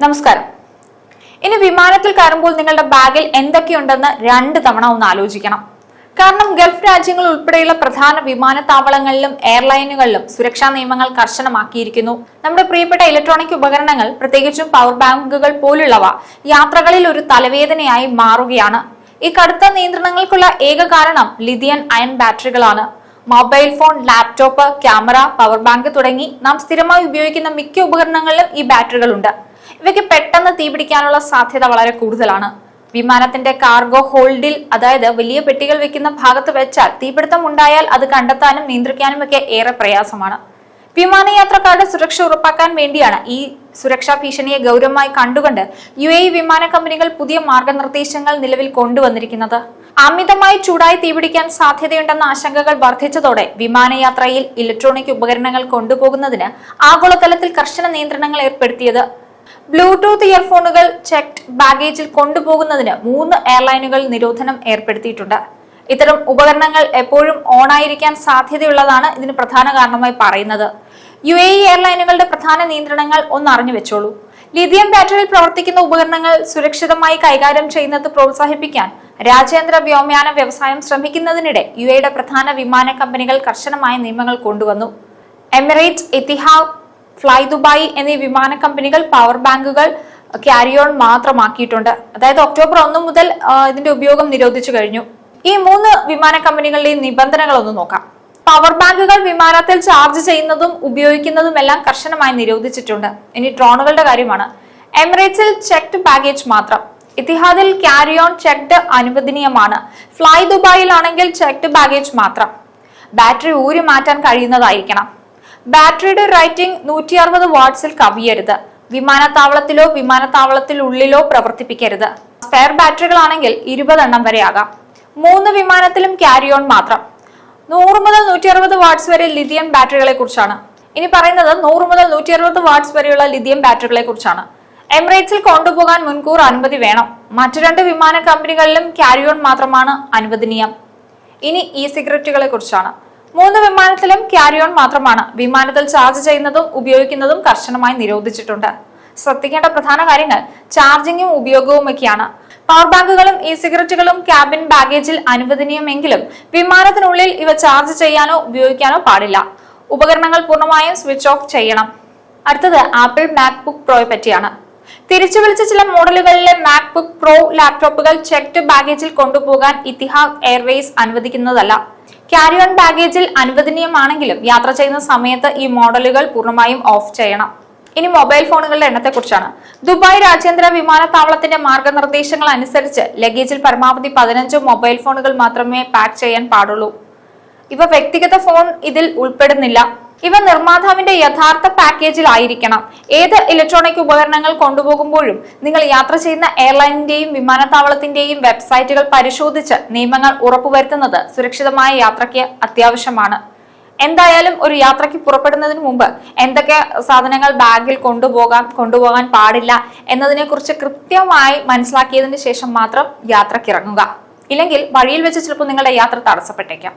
നമസ്കാരം. ഇനി വിമാനത്തിൽ കയറുമ്പോൾ നിങ്ങളുടെ ബാഗിൽ എന്തൊക്കെയുണ്ടെന്ന് രണ്ട് തവണ ഒന്ന് ആലോചിക്കണം. കാരണം ഗൾഫ് രാജ്യങ്ങൾ ഉൾപ്പെടെയുള്ള പ്രധാന വിമാനത്താവളങ്ങളിലും എയർലൈനുകളിലും സുരക്ഷാ നിയമങ്ങൾ കർശനമാക്കിയിരിക്കുന്നു. നമ്മുടെ പ്രിയപ്പെട്ട ഇലക്ട്രോണിക് ഉപകരണങ്ങൾ പ്രത്യേകിച്ചും പവർ ബാങ്കുകൾ പോലുള്ളവ യാത്രകളിൽ ഒരു തലവേദനയായി മാറുകയാണ്. ഈ കടുത്ത നിയന്ത്രണങ്ങൾക്കുള്ള ഏക കാരണം lithium ion ബാറ്ററികളാണ്. Mobile phone laptop camera power bank തുടങ്ങി നാം സ്ഥിരമായി ഉപയോഗിക്കുന്ന മിക്ക ഉപകരണങ്ങളിലും ഈ ബാറ്ററികളുണ്ട്. ഇവയ്ക്ക് പെട്ടെന്ന് തീപിടിക്കാനുള്ള സാധ്യത വളരെ കൂടുതലാണ്. വിമാനത്തിന്റെ കാർഗോ ഹോൾഡിൽ അതായത് വലിയ പെട്ടികൾ വെക്കുന്ന ഭാഗത്ത് വെച്ചാൽ തീപിടുത്തം ഉണ്ടായാൽ അത് കണ്ടെത്താനും നിയന്ത്രിക്കാനും ഒക്കെ ഏറെ പ്രയാസമാണ്. വിമാനയാത്രക്കാരുടെ സുരക്ഷ ഉറപ്പാക്കാൻ വേണ്ടിയാണ് ഈ സുരക്ഷാ ഭീഷണിയെ ഗൗരവമായി കണ്ടുകൊണ്ട് യു എ വിമാന കമ്പനികൾ പുതിയ മാർഗനിർദ്ദേശങ്ങൾ നിലവിൽ കൊണ്ടുവന്നിരിക്കുന്നത്. അമിതമായി ചൂടായി തീപിടിക്കാൻ സാധ്യതയുണ്ടെന്ന ആശങ്കകൾ വർദ്ധിച്ചതോടെ വിമാനയാത്രയിൽ ഇലക്ട്രോണിക് ഉപകരണങ്ങൾ കൊണ്ടുപോകുന്നതിന് ആഗോളതലത്തിൽ കർശന നിയന്ത്രണങ്ങൾ ഏർപ്പെടുത്തിയത് ബ്ലൂടൂത്ത് ഇയർഫോണുകൾ ചെക്ഡ് ബാഗേജിൽ കൊണ്ടുപോകുന്നതിന് മൂന്ന് എയർലൈനുകൾ നിരോധനം ഏർപ്പെടുത്തിയിട്ടുണ്ട്. ഇത്തരം ഉപകരണങ്ങൾ എപ്പോഴും ഓണായിരിക്കാൻ സാധ്യതയുള്ളതാണ് ഇതിന് പ്രധാന കാരണമായി പറയുന്നത്. യു എ എയർലൈനുകളുടെ പ്രധാന നിയന്ത്രണങ്ങൾ ഒന്ന് അറിഞ്ഞു വെച്ചോളൂ. ലിഥിയം ബാറ്ററിയിൽ പ്രവർത്തിക്കുന്ന ഉപകരണങ്ങൾ സുരക്ഷിതമായി കൈകാര്യം ചെയ്യുന്നത് പ്രോത്സാഹിപ്പിക്കാൻ രാജ്യാന്തര വ്യോമയാന വ്യവസായം ശ്രമിക്കുന്നതിനിടെ യു എയുടെ പ്രധാന വിമാന കമ്പനികൾ കർശനമായ നിയമങ്ങൾ കൊണ്ടുവന്നു. എമിറേറ്റ് എത്തിഹാദ് ഫ്ലൈ ദുബായ് എന്നീ വിമാന കമ്പനികൾ പവർ ബാങ്കുകൾ ക്യാരി ഓൺ മാത്രമാക്കിയിട്ടുണ്ട്. അതായത് ഒക്ടോബർ ഒന്ന് മുതൽ ഇതിന്റെ ഉപയോഗം നിരോധിച്ചു കഴിഞ്ഞു. ഈ മൂന്ന് വിമാന കമ്പനികളുടെയും നിബന്ധനകൾ ഒന്ന് നോക്കാം. പവർ ബാങ്കുകൾ വിമാനത്തിൽ ചാർജ് ചെയ്യുന്നതും ഉപയോഗിക്കുന്നതും എല്ലാം കർശനമായി നിരോധിച്ചിട്ടുണ്ട്. ഇനി ഡ്രോണുകളുടെ കാര്യമാണ്. എമിറേറ്റ്സിൽ ചെക്ഡ് ബാഗേജ് മാത്രം. ഇത്തിഹാദിൽ ക്യാരി ഓൺ ചെക്ഡ് അനുവദനീയമാണ്. ഫ്ലൈ ദുബായിലാണെങ്കിൽ ചെക്ഡ് ബാഗേജ് മാത്രം. ബാറ്ററി ഊരി മാറ്റാൻ കഴിയുന്നതായിരിക്കണം. ബാറ്ററിയുടെ റൈറ്റിംഗ് നൂറ്റി അറുപത് വാട്ട്സിൽ കവിയരുത്. വിമാനത്താവളത്തിലോ വിമാനത്താവളത്തിലുള്ളിലോ പ്രവർത്തിപ്പിക്കരുത്. സ്പെയർ ബാറ്ററികളാണെങ്കിൽ ഇരുപതെണ്ണം വരെ ആകാം. മൂന്ന് വിമാനത്തിലും ക്യാരി ഓൺ മാത്രം. നൂറ് മുതൽ നൂറ്റി അറുപത് വാട്ട്സ് വരെ ലിഥിയം ബാറ്ററികളെ കുറിച്ചാണ് ഇനി പറയുന്നത് നൂറ് മുതൽ നൂറ്റി അറുപത് വാട്ട്സ് വരെയുള്ള ലിഥിയം ബാറ്ററികളെ കുറിച്ചാണ് എമിറേറ്റ്സിൽ കൊണ്ടുപോകാൻ മുൻകൂർ അനുമതി വേണം. മറ്റു രണ്ട് വിമാന കമ്പനികളിലും ക്യാരി ഓൺ മാത്രമാണ് അനുവദനീയം. ഇനി ഇ സിഗരറ്റുകളെ കുറിച്ചാണ് മൂന്ന് വിമാനത്തിലും ക്യാരി ഓൺ മാത്രമാണ്. വിമാനത്തിൽ ചാർജ് ചെയ്യുന്നതും ഉപയോഗിക്കുന്നതും കർശനമായി നിരോധിച്ചിട്ടുണ്ട്. ശ്രദ്ധിക്കേണ്ട പ്രധാന കാര്യങ്ങൾ ചാർജിങ്ങും ഉപയോഗവും ഒക്കെയാണ് പവർ ബാങ്കുകളും ഇ സിഗരറ്റുകളും ക്യാബിൻ ബാഗേജിൽ അനുവദനീയമെങ്കിലും വിമാനത്തിനുള്ളിൽ ഇവ ചാർജ് ചെയ്യാനോ ഉപയോഗിക്കാനോ പാടില്ല. ഉപകരണങ്ങൾ പൂർണമായും സ്വിച്ച് ഓഫ് ചെയ്യണം. അടുത്തത് ആപ്പിൾ മാക്ബുക്ക് പ്രോയെ പറ്റിയാണ്. തിരിച്ചു വിളിച്ച ചില മോഡലുകളിലെ മാക്ബുക്ക് പ്രോ ലാപ്ടോപ്പുകൾ ചെക്ഡ് ബാഗേജിൽ കൊണ്ടുപോകാൻ ഇത്തിഹാദ് എയർവേസ് അനുവദിക്കുന്നതല്ല. ക്യാരി ഓൺ ബാഗേജിൽ അനുവദനീയമാണെങ്കിലും യാത്ര ചെയ്യുന്ന സമയത്ത് ഈ മോഡലുകൾ പൂർണമായും ഓഫ് ചെയ്യണം. ഇനി മൊബൈൽ ഫോണുകളുടെ എണ്ണത്തെക്കുറിച്ചാണ്. ദുബായ് രാജ്യാന്തര വിമാനത്താവളത്തിന്റെ മാർഗനിർദ്ദേശങ്ങൾ അനുസരിച്ച് ലഗേജിൽ പരമാവധി പതിനഞ്ച് മൊബൈൽ ഫോണുകൾ മാത്രമേ പാക്ക് ചെയ്യാൻ പാടുള്ളൂ. ഇവ വ്യക്തിഗത ഫോൺ ഇതിൽ ഉൾപ്പെടുന്നില്ല. ഇവ നിർമ്മാതാവിന്റെ യഥാർത്ഥ പാക്കേജിലായിരിക്കണം. ഏത് ഇലക്ട്രോണിക് ഉപകരണങ്ങൾ കൊണ്ടുപോകുമ്പോഴും നിങ്ങൾ യാത്ര ചെയ്യുന്ന എയർലൈനിന്റെയും വിമാനത്താവളത്തിന്റെയും വെബ്സൈറ്റുകൾ പരിശോധിച്ച് നിയമങ്ങൾ ഉറപ്പുവരുത്തുന്നത് സുരക്ഷിതമായ യാത്രയ്ക്ക് അത്യാവശ്യമാണ്. എന്തായാലും ഒരു യാത്രയ്ക്ക് പുറപ്പെടുന്നതിന് മുമ്പ് എന്തൊക്കെ സാധനങ്ങൾ ബാഗിൽ കൊണ്ടുപോകാം കൊണ്ടുപോകാൻ പാടില്ല എന്നതിനെ കുറിച്ച് കൃത്യമായി മനസ്സിലാക്കിയതിന് ശേഷം മാത്രം യാത്രക്കിറങ്ങുക ഇല്ലെങ്കിൽ വഴിയിൽ വെച്ച് ചിലപ്പോൾ നിങ്ങളുടെ യാത്ര തടസ്സപ്പെട്ടേക്കാം.